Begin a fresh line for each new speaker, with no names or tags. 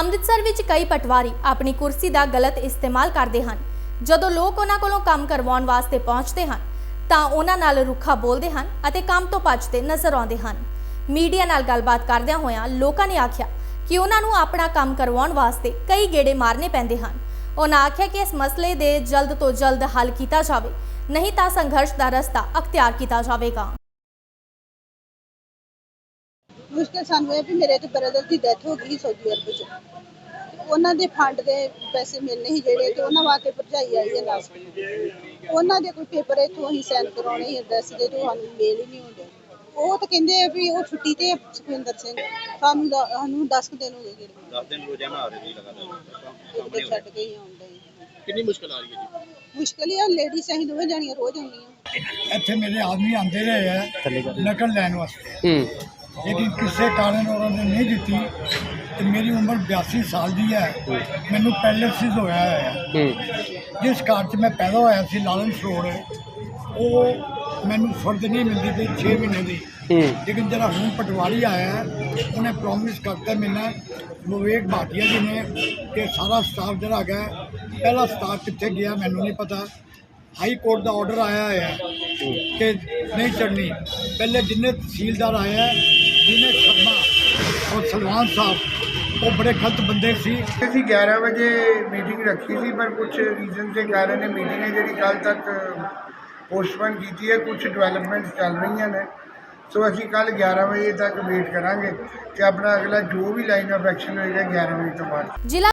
ਅੰਮ੍ਰਿਤਸਰ ਵਿੱਚ ਕਈ ਪਟਵਾਰੀ ਆਪਣੀ ਕੁਰਸੀ ਦਾ ਗਲਤ ਇਸਤੇਮਾਲ ਕਰਦੇ ਹਨ। ਜਦੋਂ ਲੋਕ ਉਹਨਾਂ ਕੋਲੋਂ ਕੰਮ ਕਰਵਾਉਣ ਵਾਸਤੇ ਪਹੁੰਚਦੇ ਹਨ, ਤਾਂ ਉਹਨਾਂ ਨਾਲ ਰੁੱਖਾ ਬੋਲਦੇ ਹਨ ਅਤੇ ਕੰਮ ਤੋਂ ਭੱਜਦੇ ਨਜ਼ਰ ਆਉਂਦੇ ਹਨ। ਮੀਡੀਆ ਨਾਲ ਗੱਲਬਾਤ ਕਰਦਿਆਂ ਹੋਇਆਂ ਲੋਕਾਂ ਨੇ ਆਖਿਆ ਕਿ ਉਹਨਾਂ ਨੂੰ ਆਪਣਾ ਕੰਮ ਕਰਵਾਉਣ ਵਾਸਤੇ ਕਈ ਗੇੜੇ ਮਾਰਨੇ ਪੈਂਦੇ ਹਨ। ਉਹਨਾਂ ਆਖਿਆ ਕਿ ਇਸ ਮਸਲੇ ਦੇ ਜਲਦ ਤੋਂ ਜਲਦ ਹੱਲ ਕੀਤਾ ਜਾਵੇ, ਨਹੀਂ ਤਾਂ ਸੰਘਰਸ਼ ਦਾ ਰਸਤਾ ਅਖਤਿਆਰ ਕੀਤਾ ਜਾਵੇਗਾ।
ਮੁਸ਼ਕਿਲ ਸਾਨੂੰ ਇਹ ਵੀ ਮੇਰੇ ਤੇ ਬ੍ਰਦਰ ਦੀ ਡੈਥ ਹੋ ਗਈ ਸਾਊਦੀ ਅਰਬ ਚ ਉਹਨਾਂ ਦੇ ਫੰਡ ਦੇ ਪੈਸੇ ਮਿਲਨੇ ਸੀ ਜਿਹੜੇ ਤੇ ਉਹਨਾਂ ਵਾਸਤੇ ਭਰਜਾਈ ਆਈ ਹੈ ਨਾਲ ਉਹਨਾਂ ਦੇ ਕੋਈ ਪੇਪਰ ਇੱਥੋਂ ਅਸੀਂ ਸਾਈਨ ਕਰਾਉਣੇ ਸੀ ਐਡਰੈਸ ਦੇ ਤੋਂ ਸਾਨੂੰ ਮੇਲ ਹੀ ਨਹੀਂ ਹੁੰਦੇ ਉਹ ਤਾਂ ਕਹਿੰਦੇ ਆ ਵੀ ਉਹ ਛੁੱਟੀ ਤੇ ਆ ਸੁਖਵਿੰਦਰ ਸਿੰਘ। ਸਾਨੂੰ ਦ- ਸਾਨੂੰ 10 ਕੁ ਦਿਨ ਹੋ ਗਏ ਗਏ ਨੂੰ।
10 ਦਿਨ ਰੋਜ਼ਾਨਾ ਆ ਰਹੀ ਲਗਾਤਾਰ।
ਇੱਕ ਦਿਨ ਛੱਡ ਕੇ ਹੀ ਆਉਂਦੇ
ਕਿੰਨੀ ਮੁਸ਼ਕਲ ਆ ਰਹੀ ਹੈ ਜੀ?
ਮੁਸ਼ਕਿਲ ਹੀ ਆ ਲੇਡੀਜ਼ ਅਸੀਂ ਦੋਵੇਂ ਜਾਣੀਆਂ ਰੋਜ਼ ਆਉਂਦੀਆਂ।
ਇੱਥੇ ਮੇਰੇ ਆਦਮੀ ਆਂਦੇ ਰਹੇ ਆ ਨਕਲ ਲੈਣ ਵਾਸਤੇ।
ਹੂੰ।
ਲੇਕਿਨ ਕਿਸੇ ਕਾਰਨ ਉਹਨਾਂ ਨੇ ਨਹੀਂ ਦਿੱਤੀ ਤੇ ਮੇਰੀ ਉਮਰ 82 ਸਾਲ ਦੀ ਹੈ। ਮੈਨੂੰ ਪੈਰਾਲਿਸਿਸ ਹੋਇਆ ਹੈ। ਜਿਸ ਘਰ 'ਚ ਮੈਂ ਪੈਦਾ ਹੋਇਆ ਸੀ ਲਾਲਨ ਸਰੋੜ ਉਹ ਮੈਨੂੰ ਫਰਦ ਨਹੀਂ ਮਿਲਦੀ ਪਈ 6 ਮਹੀਨੇ ਦੀ। ਲੇਕਿਨ ਜਿਹੜਾ ਹੁਣ ਪਟਵਾਰੀ ਆਇਆ ਉਹਨੇ ਪ੍ਰੋਮਿਸ ਕਰਤਾ ਮੈਨਾਂ ਵਿਵੇਕ ਭਾਟੀਆ ਜੀ ਨੇ ਕਿ ਸਾਰਾ ਸਟਾਫ ਜਿਹੜਾ ਹੈਗਾ ਪਹਿਲਾ ਸਟਾਫ ਕਿੱਥੇ ਗਿਆ ਮੈਨੂੰ ਨਹੀਂ ਪਤਾ। ਹਾਈ ਕੋਰਟ ਦਾ ਆਰਡਰ ਆਇਆ ਹੈ ਕਿ ਨਹੀਂ ਚੜਨੀ ਪਹਿਲੇ ਜਿੰਨੇ ਤਹਿਸੀਲਦਾਰ ਆਏ ਹੈ ਜਿਹਨੇ ਸਲਮਾਨ ਸਾਹਿਬ ਉਹ ਬੜੇ ਗਲਤ ਬੰਦੇ ਸੀ।
ਅਸੀਂ 11 ਵਜੇ ਮੀਟਿੰਗ ਰੱਖੀ ਸੀ ਪਰ ਕੁਝ ਰੀਜ਼ਨ ਦੇ ਕਾਰਨ ਇਹ ਮੀਟਿੰਗ ਹੈ ਜਿਹੜੀ ਕੱਲ ਤੱਕ ਪੋਸਟਪੋਨ ਕੀਤੀ ਹੈ ਕੁਝ ਡਿਵੈਲਪਮੈਂਟਸ ਚੱਲ ਰਹੀਆਂ ਨੇ। ਸੋ ਅਸੀਂ ਕੱਲ 11 ਵਜੇ ਤੱਕ ਵੇਟ ਕਰਾਂਗੇ ਕਿ ਆਪਣਾ ਅਗਲਾ ਜੋ ਵੀ ਲਾਈਨ ਆਫ ਐਕਸ਼ਨ ਹੋਏਗਾ 11 ਵਜੇ ਤੋਂ ਬਾਅਦ।
ਜ਼ਿਲ੍ਹਾ